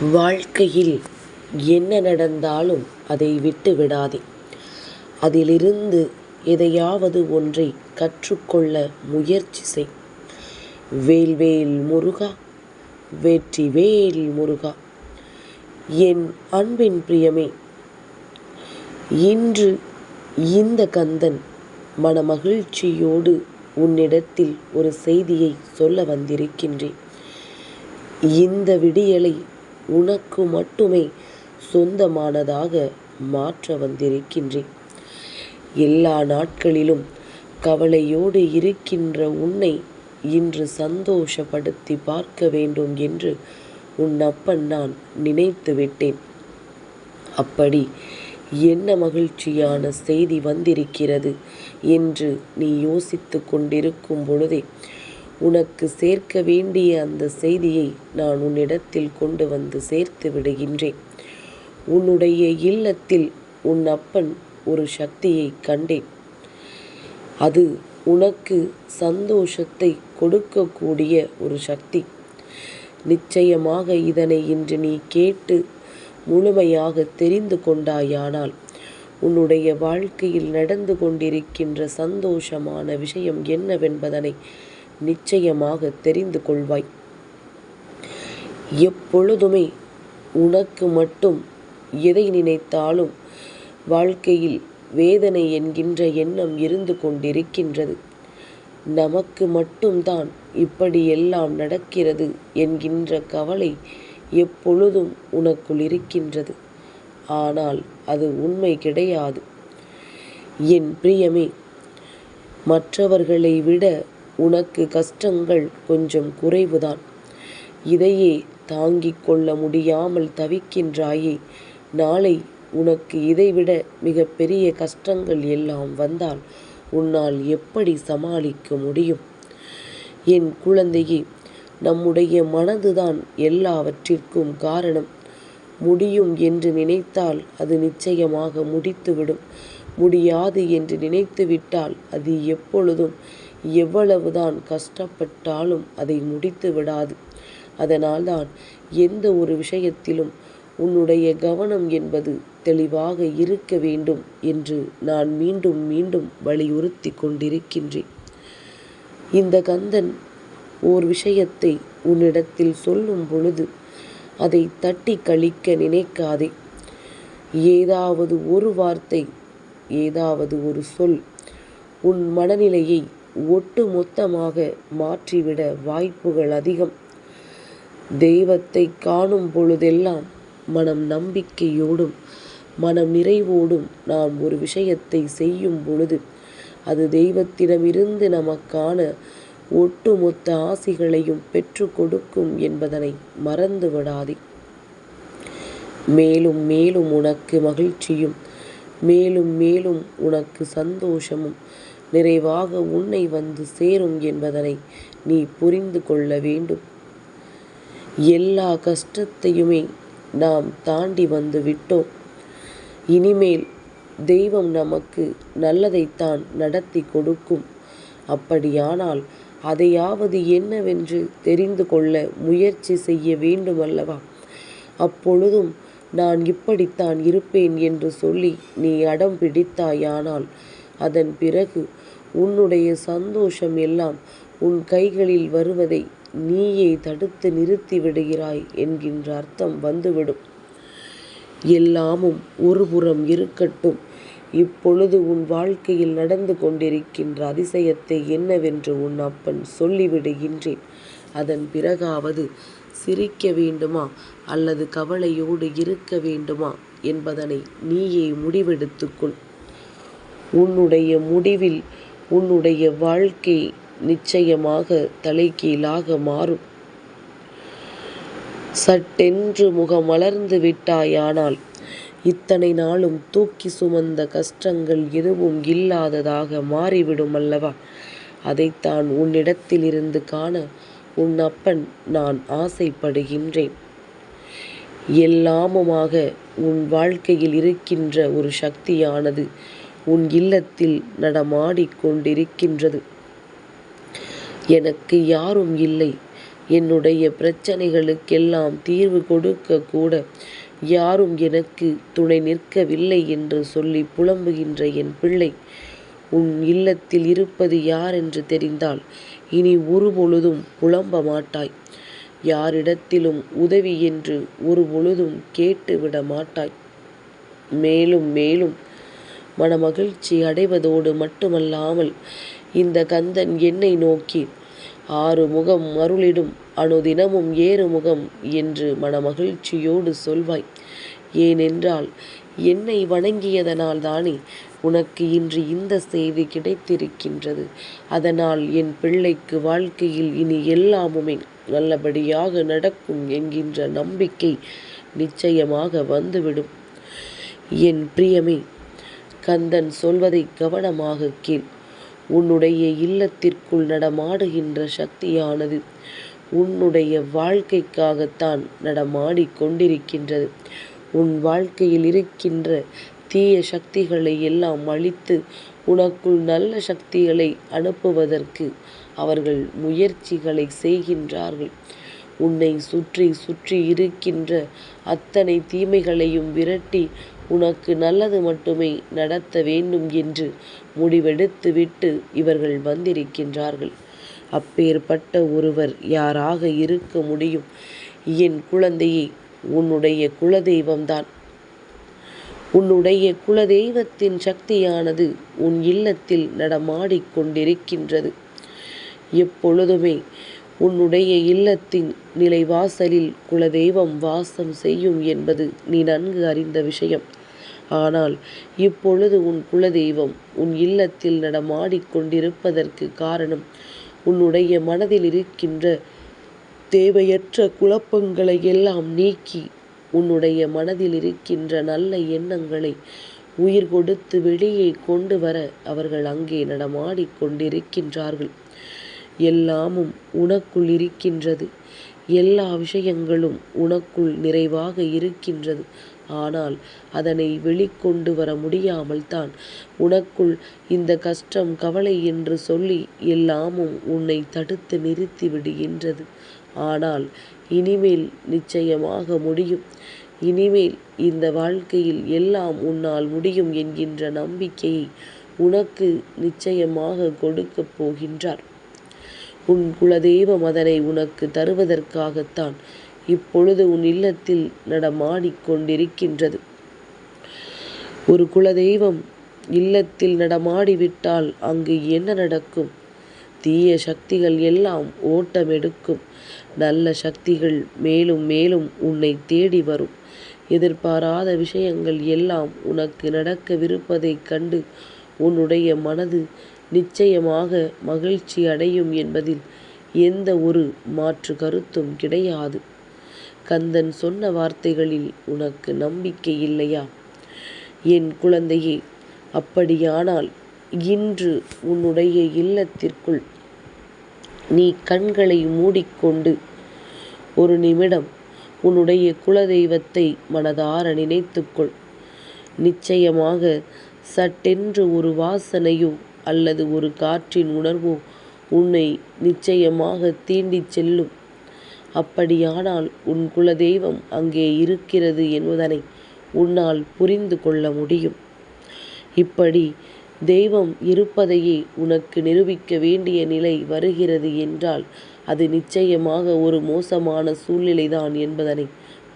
வாழ்க்கையில் என்ன நடந்தாலும் அதை விட்டு விடாதே. அதிலிருந்து எதையாவது ஒன்றை கற்றுக்கொள்ள முயற்சி செய். வேல்வேல் முருகா வெற்றிவேல் முருகா. என் அன்பின் பிரியமே இன்று இந்த கந்தன் மனமகிழ்ச்சியோடு உன்னிடத்தில் ஒரு செய்தியை சொல்ல வந்திருக்கின்றேன். இந்த விடியலை உனக்கு மட்டுமே சொந்தமானதாக மாற்ற வந்திருக்கின்றேன். எல்லா நாட்களிலும் கவலையோடு இருக்கின்ற உன்னை இன்று சந்தோஷப்படுத்தி பார்க்க வேண்டும் என்று உன் அப்பன் நான் நினைத்து விட்டேன். அப்படி என்ன மகிழ்ச்சியான செய்தி வந்திருக்கிறது என்று நீ யோசித்து கொண்டிருக்கும் பொழுதே உனக்கு சேர்க்க வேண்டிய அந்த செய்தியை நான் உன்னிடத்தில் கொண்டு வந்து சேர்த்து விடுகின்றேன். உன்னுடைய இல்லத்தில் உன் அப்பன் ஒரு சக்தியை கண்டேன். அது உனக்கு சந்தோஷத்தை கொடுக்கக்கூடிய ஒரு சக்தி. நிச்சயமாக இதனை இன்று நீ கேட்டு முழுமையாக தெரிந்து கொண்டாயானால் உன்னுடைய வாழ்க்கையில் நடந்து கொண்டிருக்கின்ற சந்தோஷமான விஷயம் என்னவென்பதனை நிச்சயமாக தெரிந்து கொள்வாய். எப்பொழுதுமே உனக்கு மட்டும் எதை நினைத்தாலும் வாழ்க்கையில் வேதனை என்கின்ற எண்ணம் இருந்து கொண்டிருக்கின்றது. நமக்கு மட்டும்தான் இப்படியெல்லாம் நடக்கிறது என்கின்ற கவலை எப்பொழுதும் உனக்குள் இருக்கின்றது. ஆனால் அது உண்மை கிடையாது. என் பிரியமே மற்றவர்களை விட உனக்கு கஷ்டங்கள் கொஞ்சம் குறைவுதான். இதையே தாங்கிக் கொள்ள முடியாமல் தவிக்கின்றாயே. நாளை உனக்கு இதைவிட மிகப்பெரிய கஷ்டங்கள் எல்லாம் வந்தால் உன்னால் எப்படி சமாளிக்க முடியும்? என் குழந்தையே நம்முடைய மனதுதான் எல்லாவற்றிற்கும் காரணம். முடியும் என்று நினைத்தால் அது நிச்சயமாக முடித்துவிடும். முடியாது என்று நினைத்து விட்டால் அது எப்பொழுதும் எவ்வளவுதான் கஷ்டப்பட்டாலும் அதை முடித்து விடாது. அதனால்தான் எந்த ஒரு விஷயத்திலும் உன்னுடைய கவனம் என்பது தெளிவாக இருக்க வேண்டும் என்று நான் மீண்டும் மீண்டும் வலியுறுத்தி கொண்டிருக்கின்றேன். இந்த கந்தன் ஓர் விஷயத்தை உன்னிடத்தில் சொல்லும் பொழுது அதை தட்டி கழிக்க நினைக்காதே. ஏதாவது ஒரு வார்த்தை ஏதாவது ஒரு சொல் உன் மனநிலையை ஒட்டு மொத்தமாக மாற்றிவிட வாய்ப்புகள் அதிகம். தெய்வத்தை காணும் பொழுதெல்லாம் மனம் நம்பிக்கையோடும் மனம் நிறைவோடும் நாம் ஒரு விஷயத்தை செய்யும் பொழுது அது தெய்வத்திடமிருந்து நமக்கான ஒட்டுமொத்த ஆசிகளையும் பெற்று கொடுக்கும் என்பதனை மறந்து விடாதே மேலும் மேலும் உனக்கு மகிழ்ச்சியும் மேலும் மேலும் உனக்கு சந்தோஷமும் நிறைவாக உன்னை வந்து சேரும் என்பதனை நீ புரிந்து கொள்ள வேண்டும். எல்லா கஷ்டத்தையுமே நாம் தாண்டி வந்து விட்டோம். இனிமேல் தெய்வம் நமக்கு நல்லதைத்தான் நடத்தி கொடுக்கும். அப்படியானால் அதையாவது என்னவென்று தெரிந்து கொள்ள முயற்சி செய்ய வேண்டுமல்லவா? அப்பொழுதும் நான் இப்படித்தான் இருப்பேன் என்று சொல்லி நீ அடம் பிடித்தாயானால் அதன் பிறகு உன்னுடைய சந்தோஷம் எல்லாம் உன் கைகளில் வருவதை நீயே தடுத்து நிறுத்தி விடுகிறாய் என்கின்ற அர்த்தம் வந்துவிடும். எல்லாமும் ஒருபுறம் இருக்கட்டும். இப்பொழுது உன் வாழ்க்கையில் நடந்து கொண்டிருக்கின்ற அதிசயத்தை என்னவென்று உன் அப்பன் சொல்லிவிடுகின்றேன். அதன் பிறகாவது சிரிக்க வேண்டுமா அல்லது கவலையோடு இருக்க வேண்டுமா என்பதனை நீயே முடிவெடுத்துக்கொள். உன்னுடைய முடிவில் உன்னுடைய வாழ்க்கை நிச்சயமாக தலைகீழாக மாறும். சட்டென்று முகமலர்ந்து விட்டாயானால் இத்தனை நாளும் தூக்கி சுமந்த கஷ்டங்கள் எதுவும் இல்லாததாக மாறிவிடும் அல்லவா? அதைத்தான் உன்னிடத்திலிருந்து காண உன் அப்பன் நான் ஆசைப்படுகின்றேன். எல்லாமுமாக உன் வாழ்க்கையில் இருக்கின்ற ஒரு சக்தியானது உன் இல்லத்தில் நடமாடிக் கொண்டிருக்கின்றது எனக்கு யாரும் இல்லை. என்னுடைய பிரச்சனைகளுக்கெல்லாம் தீர்வு கொடுக்க கூட யாரும் எனக்கு துணை நிற்கவில்லை என்று சொல்லி புலம்புகின்ற என் பிள்ளை உன் இல்லத்தில் இருப்பது யார் என்று தெரிந்தால் இனி ஒருபொழுதும் புலம்ப மாட்டாய். யாரிடத்திலும் உதவி என்று ஒருபொழுதும் கேட்டுவிட மாட்டாய். மேலும் மேலும் மனமகிழ்ச்சி அடைவதோடு மட்டுமல்லாமல் இந்த கந்தன் என்னை நோக்கி ஆறு முகம் அருளிடும் அனுதினமும் ஏறு முகம் என்று மனமகிழ்ச்சியோடு சொல்வாய். ஏனென்றால் என்னை வணங்கியதனால் தானே உனக்கு இன்று இந்த செய்தி கிடைத்திருக்கின்றது. அதனால் என் பிள்ளைக்கு வாழ்க்கையில் இனி எல்லாமுமே நல்லபடியாக நடக்கும் என்கின்ற நம்பிக்கை நிச்சயமாக வந்துவிடும். என் பிரியமே கந்தன் சொல்வதை கவனமாக கேள். உன்னுடைய இல்லத்திற்குள் நடமாடுகின்ற சக்தியானது உன்னுடைய வாழ்க்கைக்காகத்தான் நடமாடிக் கொண்டிருக்கின்றது. உன் வாழ்க்கையில் இருக்கின்ற தீய சக்திகளை எல்லாம் அழித்து உனக்குள் நல்ல சக்திகளை அனுப்புவதற்கு அவர்கள் முயற்சிகளை செய்கின்றார்கள். உன்னை சுற்றி சுற்றி இருக்கின்ற அத்தனை தீமைகளையும் விரட்டி உனக்கு நல்லது மட்டுமே நடத்த வேண்டும் என்று முடிவெடுத்துவிட்டு இவர்கள் வந்திருக்கின்றார்கள். அப்பேற்பட்ட ஒருவர் யாராக இருக்க முடியும்? என் குழந்தையே உன்னுடைய குலதெய்வம்தான். உன்னுடைய குலதெய்வத்தின் சக்தியானது உன் இல்லத்தில் நடமாடிக் கொண்டிருக்கின்றது எப்பொழுதுமே உன்னுடைய இல்லத்தின் நிலைவாசலில் குலதெய்வம் வாசம் செய்யும் என்பது நீ நன்கு அறிந்த விஷயம். ஆனால் இப்பொழுது உன் குலதெய்வம் உன் இல்லத்தில் நடமாடிக்கொண்டிருப்பதற்கு காரணம் உன்னுடைய மனதில் இருக்கின்ற தேவையற்ற குழப்பங்களை எல்லாம் நீக்கி உன்னுடைய மனதில் இருக்கின்ற நல்ல எண்ணங்களை உயிர் கொடுத்து வெளியே கொண்டு வர அவர்கள் அங்கே நடமாடிக்கொண்டிருக்கின்றார்கள் எல்லாமும் உனக்குள் இருக்கின்றது. எல்லா விஷயங்களும் உனக்குள் நிறைவாக இருக்கின்றது. ஆனால் அதனை வெளிக்கொண்டு வர முடியாமல் தான் உனக்குள் இந்த கஷ்டம் கவலை என்று சொல்லி எல்லாமும் உன்னை தடுத்து நிறுத்தி விடுகின்றது. ஆனால் இனிமேல் நிச்சயமாக முடியும். இனிமேல் இந்த வாழ்க்கையில் எல்லாம் உன்னால் முடியும் என்கின்ற நம்பிக்கையை உனக்கு நிச்சயமாக கொடுக்கப் போகின்றார். உன் குலதெய்வம் அதனை உனக்கு தருவதற்காகத்தான் இப்பொழுது உன் இல்லத்தில் நடமாடிக் கொண்டிருக்கின்றது. ஒரு குலதெய்வம் இல்லத்தில் நடமாடிவிட்டால் அங்கு என்ன நடக்கும்? தீய சக்திகள் எல்லாம் ஓட்டமெடுக்கும். நல்ல சக்திகள் மேலும் மேலும் உன்னை தேடி வரும். எதிர்பாராத விஷயங்கள் எல்லாம் உனக்கு நடக்கவிருப்பதைக் கண்டு உன்னுடைய மனது நிச்சயமாக மகிழ்ச்சி அடையும் என்பதில் எந்த ஒரு மாற்று கருத்தும் கிடையாது. கந்தன் சொன்ன வார்த்தைகளில் உனக்கு நம்பிக்கை இல்லையா? என் குழந்தையே அப்படியானால் இன்று உன்னுடைய இல்லத்திற்குள் நீ கண்களை மூடிக்கொண்டு ஒரு நிமிடம் உன்னுடைய குலதெய்வத்தை மனதார நினைத்துக்கொள். நிச்சயமாக சட்டென்று ஒரு வாசனையோ அல்லது ஒரு காற்றின் உணர்வோ உன்னை நிச்சயமாக தீண்டிச் செல்லும். அப்படியானால் உன் குலதெய்வம் அங்கே இருக்கிறது என்பதனை உன்னால் புரிந்து கொள்ள முடியும். இப்படி தெய்வம் இருப்பதையே உனக்கு நிரூபிக்க வேண்டிய நிலை வருகிறது என்றால் அது நிச்சயமாக ஒரு மோசமான சூழ்நிலைதான் என்பதனை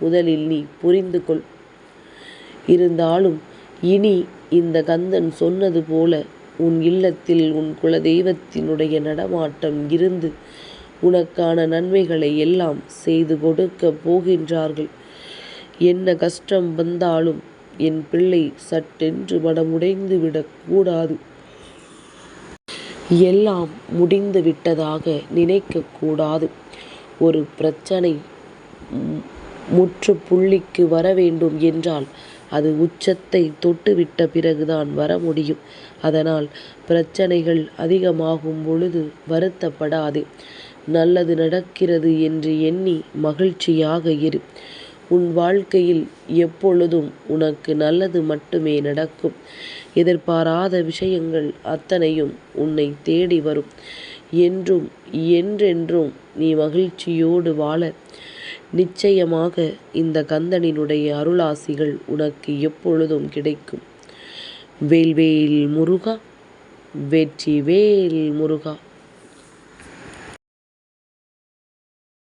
முதலில் நீ புரிந்து கொள். இருந்தாலும் இனி இந்த கந்தன் சொன்னது போல உன் இல்லத்தில் உன் குலதெய்வத்தினுடைய நடமாட்டம் இருந்து உனக்கான நன்மைகளை எல்லாம் செய்து கொடுக்க போகின்றார்கள். என்ன கஷ்டம் வந்தாலும் என் பிள்ளை சட்டென்று மனமுடைந்து விடக்கூடாது எல்லாம் முடிந்து விட்டதாக நினைக்கக்கூடாது ஒரு பிரச்சனை முற்றுப்புள்ளிக்கு வர வேண்டும் என்றால் அது உச்சத்தை தொட்டுவிட்ட பிறகுதான் வர முடியும். அதனால் பிரச்சனைகள் அதிகமாகும் பொழுது வருத்தப்படாதே. நல்லது நடக்கிறது என்று எண்ணி மகிழ்ச்சியாக இரு. உன் வாழ்க்கையில் எப்பொழுதும் உனக்கு நல்லது மட்டுமே நடக்கும். எதிர்பாராத விஷயங்கள் அத்தனையும் உன்னை தேடி வரும். என்றும் என்றென்றும் நீ மகிழ்ச்சியோடு வாழ. நிச்சயமாக இந்த கந்தனினுடைய அருளாசிகள் உனக்கு எப்பொழுதும் கிடைக்கும். வேல்வேல் முருகா வெற்றி வேல் முருகா.